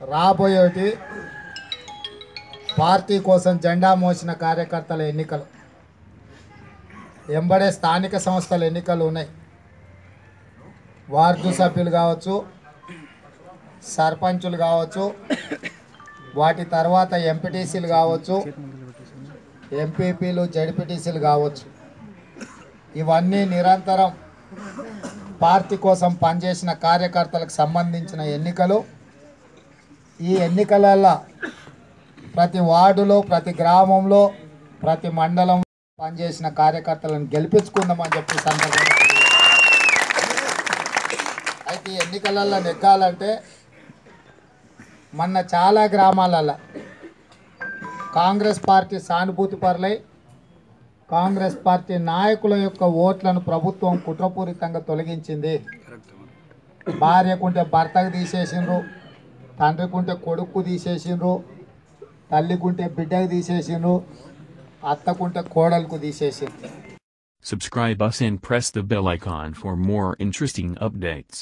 రాబోయేటి party కోసం జెండా మోసిన కార్యకర్తల ఎన్నికలు. ఎంబడే స్థానిక సంస్థల ఎన్నికలు ఉన్నాయి. వార్డు సభ్యులు కావచ్చు సర్పంచులు కావచ్చు వాటి తర్వాత ఎంపీటీసీలు కావచ్చు ఎంపీపీలు జడ్పీటీసీలు కావచ్చు. ఇవన్నీ నిరంతరం పార్టీ కోసం పనిచేసిన కార్యకర్తలకు సంబంధించిన ఎన్నికలు. ఈ ఎన్నికలలో ప్రతి వార్డులో ప్రతి గ్రామంలో ప్రతి మండలం పనిచేసిన కార్యకర్తలను గెలిపించుకుందామని చెప్పి సందర్భంగా అయితే ఈ ఎన్నికలలో నెగ్గాలంటే మొన్న చాలా గ్రామాలలో కాంగ్రెస్ పార్టీ సానుభూతి పరులై కాంగ్రెస్ పార్టీ నాయకుల యొక్క ఓట్లను ప్రభుత్వం కుట్రపూరితంగా తొలగించింది. భార్యకుంటే భర్తకు తీసేసిండ్రు. తండ్రికుంటే కొడుకు తీసేసిండ్రు తల్లికుంటే బిడ్డకు తీసేసిండ్రు అత్తకుంటే కోడలకు తీసేసిండ్రు Subscribe us and press the bell icon for more interesting updates.